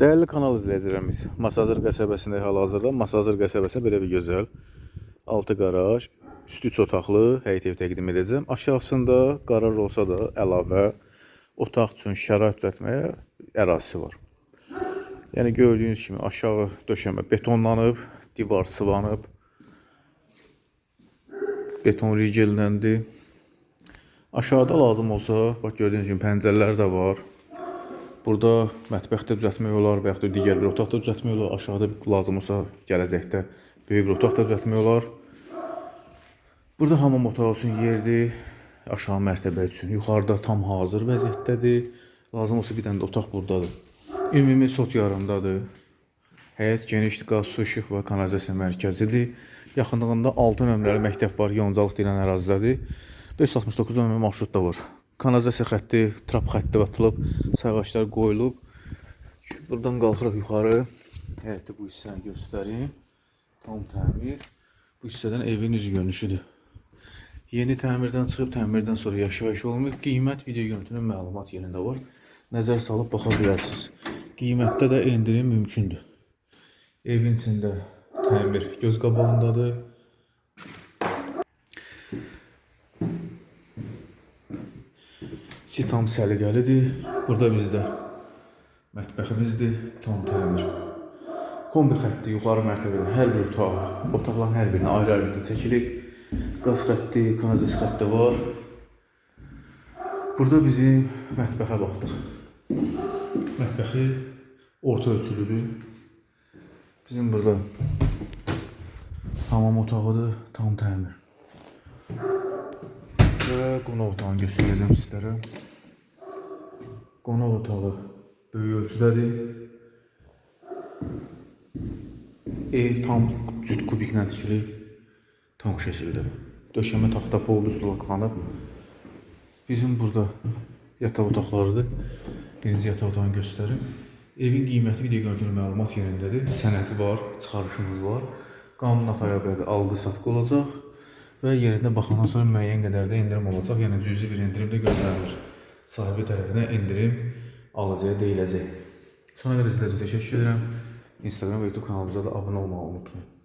Dəyərli kanal izləyicilərimiz, Masazır qəsəbəsində hal-hazırda Masazır qəsəbəsində belə bir gözəl 6 qaraj, üstü 3 otaqlı həyət ev təqdim edəcəm. Aşağısında qaraj olsa da əlavə otaq üçün şərait düzəltməyə ərazisi var. Yəni gördüyünüz kimi aşağı döşəmə betonlanıb, divar sıvanıb, beton rigelləndi. Aşağıda lazım olsa, bax gördüyünüz kimi pəncərələr də var. Burada mətbəxdə düzəltmək olar və yaxud da digər bir otaqda düzəltmək olar. Aşağıda lazım olsa gələcəkdə böyük bir otaq da düzəltmək olar. Burada hamam otağı üçün yerdir. Aşağı mərtəbə üçün. Yuxarıda tam hazır vəziyyətdədir. Lazım olsa bir dənə də otaq burdadır. Ümumi sot yarımdadır. Həyət genişdir, qaz, su, işıq və kanalizasiya mərkəzidir. Yaxınlığında 6 nömrəli məktəb var, Yoncalıq deyilən ərazidədir. 569 nömrəli marşrut da var. Kanalizasiya xətti, trap xətti atılıb, sayğaçlar qoyulub. Buradan qalxırıq yuxarı. Həyətdə bu hissəni göstərim. Tam təmir. Bu hissədən evin üz görünüşüdür. Yeni təmirdən çıxıb təmirdən sonra yaşayış olmayıb. Qiymət video görüntünün məlumat yerində var. Nəzər salıb baxa bilərsiniz. Qiymətdə də endirim mümkündür. Evin içində təmir göz qabağındadır. İçi tam səliqəlidir. Burada bizdə mətbəximizdir, tam təmir. Kombi xətti yuxarı mərtəbədə hər bir otaq, otaqların hər birinə ayrı-ayrı çəkilib. Qaz xətti, kanalizasiya xətti var. Burada bizim mətbəxə baxdıq. Mətbəxi orta ölçülüdür. Bizim burada hamam otağıdır, tam təmir. Və qonaq otağını göstərəcəm sizlərə. Qonaq otağı böyük ölçüdədir. Ev tam cüt kubiklə tikilib, tam şəkildə. Döşəmə taxta poldu sulaqlanıb. Bizim burada yataq otaqlarıdır. Birinci yataq otağını göstərim. Evin qiyməti video görüntülü məlumat yerindədir. Sənədi var, çıxarışımız var. Qanun notarial bəydə alqı-satqı olacaq və yerində baxandan sonra müəyyən qədər də endirim olacaq. Yəni cüzi bir endirim də gözlənilir. Sahibi tərəfinə endirim alacağı deyiləcək. Sona qədər izlədiyiniz üçün təşəkkür edirəm. Instagram və YouTube kanalımıza da abunə olmağı unutmayın.